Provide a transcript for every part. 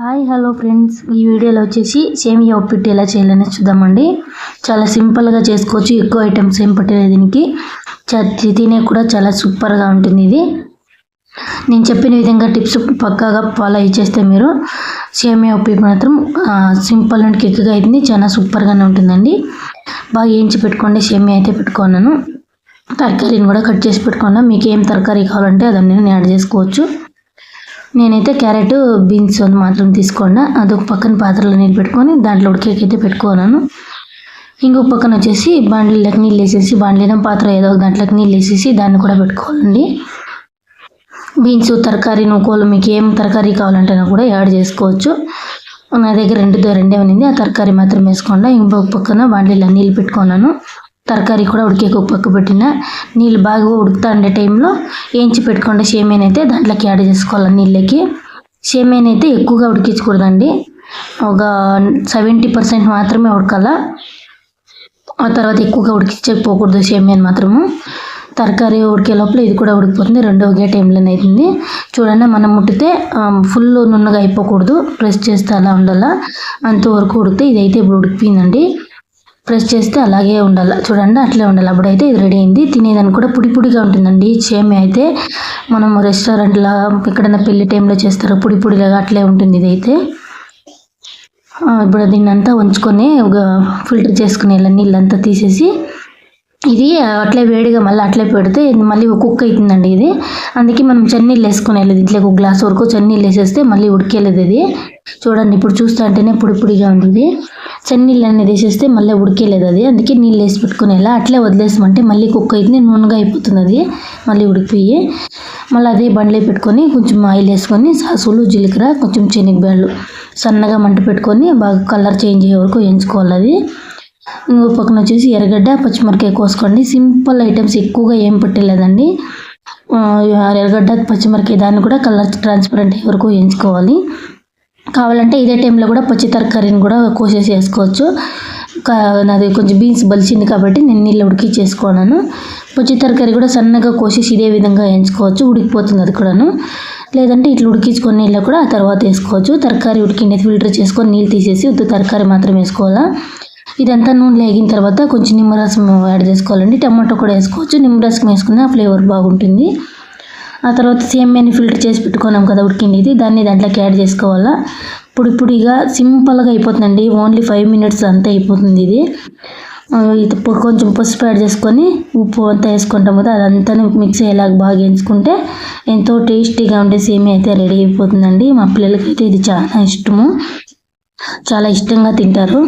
Hi hello friends. ఈ వీడియోలో వచ్చేసి సేమియా ఉప్పిట్టు ఎలా చేయాలని చూద్దామండి. చాలా సింపుల్గా చేసుకోవచ్చు. ఎక్కువ ఐటమ్స్ ఏం పట్టలేదు దీనికి. చ- తినే కూడా చాలా సూపర్గా ఉంటుంది ఇది. నేను చెప్పిన విధంగా టిప్స్ పక్కాగా ఫాలో చేస్తే మీరు సేమియా ఉప్పిట్టు మాత్రం సింపుల్ అండ్ క్విక్గా అవుతుంది చాలా సూపర్గానే ఉంటుందండి. బాగా వేయించి పెట్టుకోండి. సేమియా అయితే పెట్టుకున్నాను. తరకారీని కూడా కట్ చేసి పెట్టుకున్నాను మీకు ఏం తరకారీ కావాలంటే అదన్నీ నేను యాడ్ చేసుకోవచ్చు. నేనైతే క్యారెట్ బీన్స్ అని మాత్రం తీసుకోండి. అదొక పక్కన పాత్రలో నీళ్ళు పెట్టుకొని దాంట్లో ఉడికేకైతే పెట్టుకున్నాను. ఇంకొక పక్కన వచ్చేసి బాండ్లీలోకి నీళ్ళు వేసేసి బాండ్లీలో పాత్ర ఏదో ఒక దాంట్లోకి నీళ్ళు వేసేసి దాన్ని కూడా పెట్టుకోవాలండి. బీన్స్ తరకారీ నూకోలు మీకు ఏం తరకారీ కావాలంటే కూడా యాడ్ చేసుకోవచ్చు. నా దగ్గర రెండుతో రెండే ఉంది ఆ తరకారీ మాత్రం వేసుకోండి. ఇంకొక పక్కన బాండ్లీలో నీళ్ళు పెట్టుకున్నాను. తరకారీ కూడా ఉడికే పక్క పెట్టిన నీళ్ళు బాగా ఉడుకుతా ఉండే టైంలో వేయించి పెట్టుకోండి సేమియాని అయితే దాంట్లోకి యాడ్ చేసుకోవాలి నీళ్ళకి. సేమియాని అయితే ఎక్కువగా ఉడికించకూడదండి. ఒక సెవెంటీ పర్సెంట్ మాత్రమే ఉడకాల. ఆ తర్వాత ఎక్కువగా ఉడికించకపోకూడదు సేమియాని మాత్రము. తరకారీ ఉడికే లోపల ఇది కూడా ఉడికిపోతుంది రెండో ఒకే టైంలోనే అవుతుంది చూడండి మనం ముట్టితే ఫుల్ నున్నగా అయిపోకూడదు. ప్రెస్ చేస్తే అలా ఉండాలా. అంతవరకు ఉడికితే ఇదైతే ఇప్పుడు ఉడికిపోయిందండి. ప్రెస్ చేస్తే అలాగే ఉండాలి. చూడండి అట్లే ఉండాలి. అప్పుడైతే ఇది రెడీ అయింది. తినేదానికి కూడా పొడి పొడిగా ఉంటుందండి. చేమి అయితే మనం రెస్టారెంట్లో ఎక్కడైనా పెళ్ళి టైంలో చేస్తారో పొడి పొడిలాగా అట్లే ఉంటుంది ఇదైతే ఇప్పుడు దీన్ని అంతా ఉంచుకొని ఒక ఫిల్టర్ చేసుకుని ఇలా నీళ్ళంతా తీసేసి ఇది అట్లే వేడిగా మళ్ళీ అట్లే పెడితే మళ్ళీ కుక్ అవుతుందండి ఇది. అందుకే మనం చెన్నీళ్ళు వేసుకుని వెళ్ళదు ఇంట్లో ఒక గ్లాస్ వరకు చెన్నీళ్ళు వేసేస్తే మళ్ళీ ఉడికేలేదు ఇది. చూడండి ఇప్పుడు చూస్తా అంటేనే పొడి పొడిగా ఉంటుంది చన్నీళ్ళు అనేది వేసేస్తే మళ్ళీ ఉడికేలేదు అది. అందుకే నీళ్ళు వేసి పెట్టుకునేలా అట్లే వదిలేసామంటే మళ్ళీ కుక్ అవుతుంది నూనెగా అయిపోతుంది అది. మళ్ళీ ఉడికిపోయి మళ్ళీ అదే బండ్లో పెట్టుకొని కొంచెం ఆయిల్ వేసుకొని సాసులు జీలకర్ర కొంచెం శనగబ్యాళ్ళు సన్నగా మంట పెట్టుకొని బాగా కలర్ చేంజ్ అయ్యే వరకు వేయించుకోవాలి అది. ఇంకో పక్కన వచ్చేసి ఎర్రగడ్డ పచ్చిమిరకాయ కోసుకోండి. సింపుల్ ఐటమ్స్ ఎక్కువగా ఏం పెట్టలేదండి. ఆ, ఎర్రగడ్డ పచ్చిమిరకాయ దాన్ని కూడా కలర్ ట్రాన్స్పరెంట్ అయ్యే వరకు వేయించుకోవాలి. కావాలంటే ఇదే టైంలో కూడా పచ్చి తరకారీని కూడా కోసేసి వేసుకోవచ్చు. కా- నాది కొంచెం బీన్స్ బలిసింది కాబట్టి నేను నీళ్ళు ఉడికి చేసుకున్నాను పచ్చి తరకారీ కూడా సన్నగా కోసేసి ఇదే విధంగా వేయించుకోవచ్చు. ఉడికిపోతుంది అది కూడాను. లేదంటే ఇట్లా ఉడికించుకొని నీళ్ళు కూడా ఆ తర్వాత వేసుకోవచ్చు. తరకారీ ఉడికింది ఫిల్టర్ చేసుకొని నీళ్ళు తీసేసి ఉద్దు తరకారీ మాత్రం వేసుకోవాలా. ఇదంతా నూనె లేగిన తర్వాత కొంచెం నిమ్మరసం యాడ్ చేసుకోవాలండి. టమాటో కూడా వేసుకోవచ్చు. నిమ్మరసం వేసుకున్న ఫ్లేవర్ బాగుంటుంది. ఆ తర్వాత సేమియాని ఫిల్టర్ చేసి పెట్టుకున్నాం కదా ఉడికింది ఇది దాన్ని దాంట్లోకి యాడ్ చేసుకోవాలా. ఇప్పుడు ఇప్పుడుగా సింపుల్గా అయిపోతుందండి. ఓన్లీ ఫైవ్ మినిట్స్ అంతా అయిపోతుంది ఇది. కొంచెం పసుపు యాడ్ చేసుకొని ఉప్పు అంతా వేసుకుంటాం కదా అదంతా మిక్స్ అయ్యేలాగా బాగా వేయించుకుంటే ఎంతో టేస్టీగా ఉండే సేమియా అయితే రెడీ అయిపోతుందండి. మా పిల్లలకైతే ఇది చాలా ఇష్టము. చాలా ఇష్టంగా తింటారు.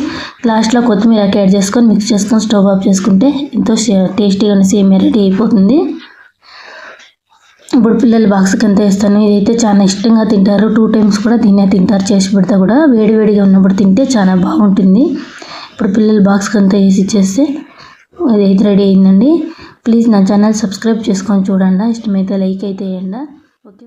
లాస్ట్లో కొత్తిమీర యాడ్ చేసుకొని మిక్స్ చేసుకొని స్టవ్ ఆఫ్ చేసుకుంటే ఎంతో టేస్టీగా సేమియా రెడీ అయిపోతుంది. ఇప్పుడు పిల్లల బాక్స్కి ఎంత వేస్తాను ఇదైతే చాలా ఇష్టంగా తింటారు. టూ టైమ్స్ కూడా తినే తింటారు. చేసి పెడితే కూడా. వేడివేడిగా ఉన్నప్పుడు తింటే చాలా బాగుంటుంది. ఇప్పుడు పిల్లల బాక్స్కి అంతా వేసి ఇచ్చేస్తే ఇదైతే రెడీ అయిందండి. ప్లీజ్ నా ఛానల్ సబ్స్క్రైబ్ చేసుకొని చూడండి. ఇష్టమైతే లైక్ అయితే వేయండి. ఓకే.